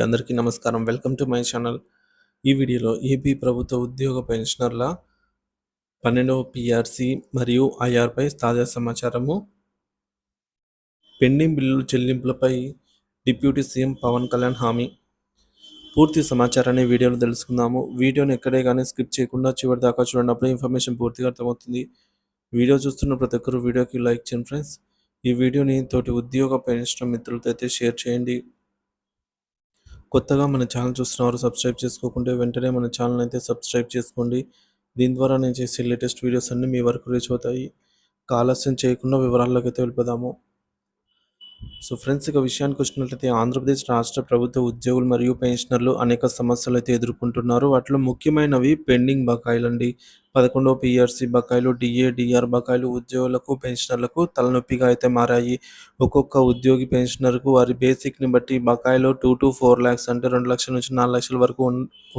అందరికీ నమస్కారం. Welcome to my channel. ఈ వీడియోలో ఏపీ ప్రభుత్వ ఉద్యోగ పెన్షనర్ల పన్నెండవ పిఆర్సి మరియు ఐఆర్పై తాజా సమాచారము. పెండింగ్ బిల్లుల చెల్లింపులపై డిప్యూటీ సీఎం పవన్ కళ్యాణ్ హామీ. పూర్తి సమాచారాన్ని వీడియోలో తెలుసుకుందాము. వీడియోని ఎక్కడే కానీ స్కిప్ చేయకుండా చివరి దాకా చూడనప్పుడు ఇన్ఫర్మేషన్ పూర్తిగా అర్థమవుతుంది. వీడియో చూస్తున్న ప్రతి ఒక్కరు వీడియోకి లైక్ చేయండి ఫ్రెండ్స్. ఈ వీడియోని తోటి ఉద్యోగ పెన్షన్ మిత్రులతో అయితే షేర్ చేయండి. కొత్తగా మన ఛానల్ చూస్తున్నవారు సబ్స్క్రైబ్ చేసుకోకుంటే వెంటనే మన ఛానల్ అయితే సబ్స్క్రైబ్ చేసుకోండి. దీని ద్వారా నేను చేసే లేటెస్ట్ వీడియోస్ అన్నీ మీ వరకు రీచ్ అవుతాయి. ఆలస్యం చేయకుండా వివరాల్లోకి అయితే వెళ్ళిపోదాము. సో ఫ్రెండ్స్ ఇక విషయానికి వచ్చినట్లయితే ఆంధ్రప్రదేశ్ రాష్ట్ర ప్రభుత్వ ఉద్యోగులు మరియు పెన్షనర్లు అనేక సమస్యలు అయితే ఎదుర్కొంటున్నారు. వాటిలో ముఖ్యమైనవి పెండింగ్ బకాయిలు అండి పదకొండవ పిఆర్సీ బకాయిలు డిఏ డిఆర్ బకాయిలు ఉద్యోగులకు పెన్షనర్లకు తలనొప్పిగా అయితే మారాయి. ఒక్కొక్క ఉద్యోగి పెన్షనర్కు వారి బేసిక్ని బట్టి బకాయిలు టూ టు ఫోర్ ల్యాక్స్ అంటే రెండు లక్షల నుంచి నాలుగు లక్షల వరకు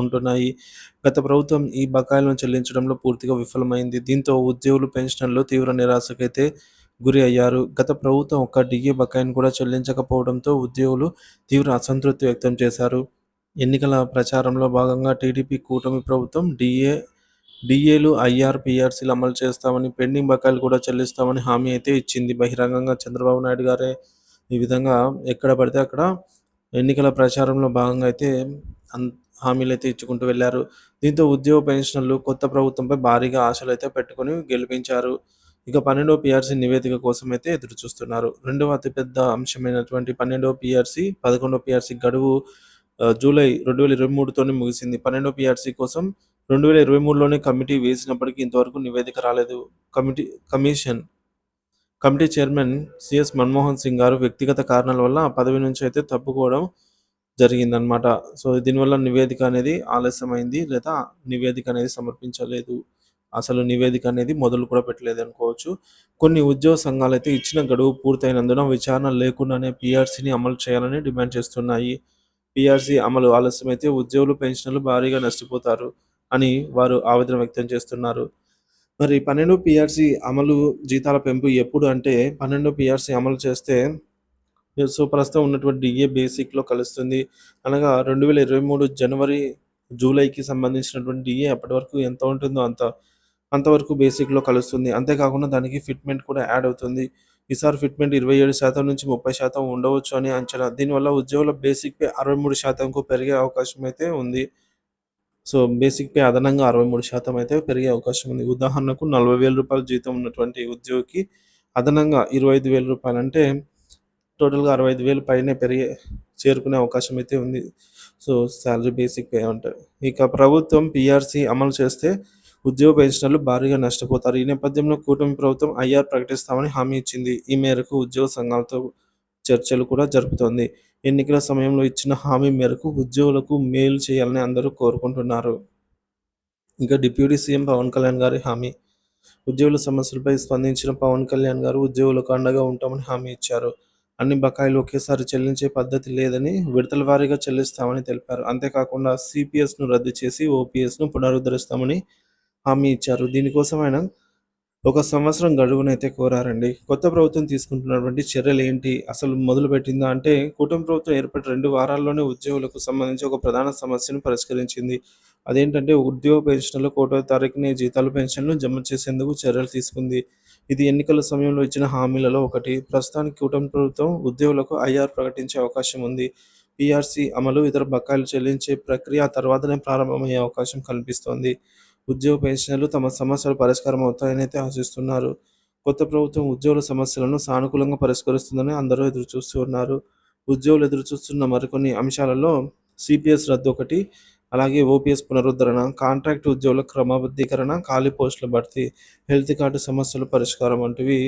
ఉంటున్నాయి. గత ప్రభుత్వం ఈ బకాయిలను చెల్లించడంలో పూర్తిగా విఫలమైంది. దీంతో ఉద్యోగులు పెన్షనర్లు తీవ్ర నిరాశకైతే గురి అయ్యారు. గత ప్రభుత్వం ఒక్క డిఏ బకాయిని కూడా చెల్లించకపోవడంతో ఉద్యోగులు తీవ్ర అసంతృప్తి వ్యక్తం చేశారు. ఎన్నికల ప్రచారంలో భాగంగా టీడీపీ కూటమి ప్రభుత్వం డిఏ డిఏలు ఐఆర్ పిఆర్సీలు అమలు చేస్తామని పెండింగ్ బకాయిలు కూడా చెల్లిస్తామని హామీ అయితే ఇచ్చింది. బహిరంగంగా చంద్రబాబు నాయుడు గారే. ఈ విధంగా ఎక్కడ పడితే అక్కడ ఎన్నికల ప్రచారంలో భాగంగా అయితే హామీలు అయితే ఇచ్చుకుంటూ వెళ్ళారు. దీంతో ఉద్యోగ పెన్షన్లు కొత్త ప్రభుత్వంపై భారీగా ఆశలు అయితే పెట్టుకుని గెలిపించారు. ఇక పన్నెండో పిఆర్సీ నివేదిక కోసం అయితే ఎదురు చూస్తున్నారు రెండవ అతిపెద్ద అంశమైనటువంటి పన్నెండవ పిఆర్సీ పదకొండో పిఆర్సీ గడువు జూలై రెండు వేల ఇరవై మూడుతోనే ముగిసింది. పన్నెండో పిఆర్సీ కోసం రెండు వేల ఇరవై మూడులోనే కమిటీ వేసినప్పటికీ ఇంతవరకు నివేదిక రాలేదు. Committee commission committee chairman CS Manmohan Singh గారు వ్యక్తిగత కారణాల వల్ల పదవి నుంచి అయితే తప్పుకోవడం జరిగిందనమాట సో దీనివల్ల నివేదిక అనేది ఆలస్యమైంది లేదా నివేదిక అనేది సమర్పించలేదు. అసలు నివేదిక అనేది మొదలు కూడా పెట్టలేదు అనుకోవచ్చు. కొన్ని ఉద్యోగ సంఘాలు అయితే ఇచ్చిన గడువు పూర్తయినందున విచారణ లేకుండానే పీఆర్సీని అమలు చేయాలని డిమాండ్ చేస్తున్నాయి. పీఆర్సీ అమలు ఆలస్యమైతే ఉద్యోగులు పెన్షన్లు భారీగా నష్టపోతారు అని వారు ఆవేదన వ్యక్తం చేస్తున్నారు. మరి పన్నెండు పిఆర్సీ అమలు జీతాల పెంపు ఎప్పుడు అంటే పన్నెండు పిఆర్సీ అమలు చేస్తే సో ప్రస్తుతం ఉన్నటువంటి డిఏ బేసిక్లో కలుస్తుంది. అనగా రెండు వేల ఇరవై మూడు జనవరి జూలైకి సంబంధించినటువంటి డిఏ అప్పటి వరకు ఎంత ఉంటుందో అంత అంతవరకు బేసిక్లో కలుస్తుంది. అంతేకాకుండా దానికి ఫిట్మెంట్ కూడా యాడ్ అవుతుంది. ఈసారి ఫిట్మెంట్ ఇరవై ఏడు శాతం నుంచి ముప్పై శాతం ఉండవచ్చు అని అంచనా. దీనివల్ల ఉద్యోగుల బేసిక్ పే అరవై మూడు శాతంకు పెరిగే అవకాశం అయితే ఉంది. సో బేసిక్ పే అదనంగా అరవై మూడు శాతం అయితే పెరిగే అవకాశం ఉంది. ఉదాహరణకు నలభై వేల రూపాయల జీతం ఉన్నటువంటి ఉద్యోగికి అదనంగా ఇరవై ఐదు వేల రూపాయలు అంటే టోటల్గా అరవై ఐదు వేలు పైనే పెరిగే చేరుకునే అవకాశం అయితే ఉంది. సో శాలరీ బేసిక్ పే అంటే. ఇక ప్రభుత్వం పిఆర్సీ అమలు చేస్తే ఉద్యోగ పెన్షనర్లు భారీగా నష్టపోతారు. ఈ నేపథ్యంలో కూటమి ప్రభుత్వం ఐఆర్ ప్రకటిస్తామని హామీ ఇచ్చింది. ఈ మేరకు ఉద్యోగ సంఘాలతో చర్చలు కూడా జరుపుతోంది. ఎన్నికల సమయంలో ఇచ్చిన హామీ మేరకు ఉద్యోగులకు మేలు చేయాలని అందరూ కోరుకుంటున్నారు. ఇంకా డిప్యూటీ సీఎం పవన్ కళ్యాణ్ గారి హామీ. ఉద్యోగుల సమస్యలపై స్పందించిన పవన్ కళ్యాణ్ గారు ఉద్యోగులకు అండగా ఉంటామని హామీ ఇచ్చారు. అన్ని బకాయిలు ఒకేసారి చెల్లించే పద్ధతి లేదని విడతల వారీగా చెల్లిస్తామని తెలిపారు. అంతేకాకుండా సిపిఎస్ను రద్దు చేసి ఓపీఎస్ను పునరుద్ధరిస్తామని హామీ ఇచ్చారు. దీనికోసం ఆయన ఒక సంవత్సరం గడువునైతే కోరారండి. కొత్త ప్రభుత్వం తీసుకుంటున్నటువంటి చర్యలు ఏంటి? అసలు మొదలు పెట్టిందా అంటే కూటమి ప్రభుత్వం ఏర్పడి రెండు వారాల్లోనే ఉద్యోగులకు సంబంధించి ఒక ప్రధాన సమస్యను పరిష్కరించింది. అదేంటంటే ఉద్యోగ పెన్షన్లు కోటో తారీఖుని జీతాలు పెన్షన్లు జమ చేసేందుకు చర్యలు తీసుకుంది. ఇది ఎన్నికల సమయంలో ఇచ్చిన హామీలలో ఒకటి. ప్రస్తుతానికి కూటమి ప్రభుత్వం ఉద్యోగులకు ఐఆర్ ప్రకటించే అవకాశం ఉంది. పీఆర్సీ అమలు ఇతర బకాయిలు చెల్లించే ప్రక్రియ తర్వాతనే ప్రారంభమయ్యే అవకాశం కనిపిస్తోంది ఉద్యోగ పెన్షనర్లు తమ సమస్యలు పరిష్కారం అవుతాయని అయితే ఆశిస్తున్నారు. కొత్త ప్రభుత్వం ఉద్యోగుల సమస్యలను సానుకూలంగా పరిష్కరిస్తుందని అందరూ ఎదురు చూస్తూ ఉన్నారు. ఉద్యోగులు ఎదురు చూస్తున్న మరికొన్ని అంశాలలో సిపిఎస్ రద్దు ఒకటి అలాగే ఓపీఎస్ పునరుద్ధరణ కాంట్రాక్ట్ ఉద్యోగుల క్రమబద్ధీకరణ ఖాళీ పోస్టుల భర్తీ హెల్త్ కార్డు సమస్యల పరిష్కారం వంటివి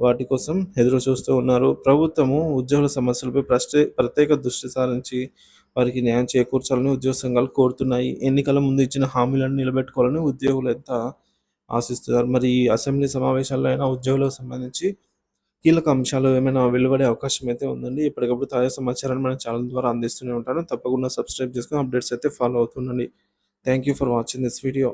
వాటి కోసం ఎదురు చూస్తూ ఉన్నారు. ప్రభుత్వము ఉద్యోగుల సమస్యలపై ప్రత్యేక దృష్టి సారించి వారికి న్యాయం చేకూర్చాలని ఉద్యోగ సంఘాలు కోరుతున్నాయి. ఎన్నికల ముందు ఇచ్చిన హామీలను నిలబెట్టుకోవాలని ఉద్యోగులు ఎంత ఆశిస్తున్నారు? మరి ఈ అసెంబ్లీ సమావేశాల్లో అయినా ఉద్యోగులకు సంబంధించి కీలక అంశాలు ఏమైనా వెలువడే అవకాశం అయితే ఉందండి. ఎప్పటికప్పుడు తాజా సమాచారాన్ని మన ఛానల్ ద్వారా అందిస్తూనే ఉంటాను. తప్పకుండా సబ్స్క్రైబ్ చేసుకుని అప్డేట్స్ అయితే follow అవుతుండండి. Thank you for watching this video.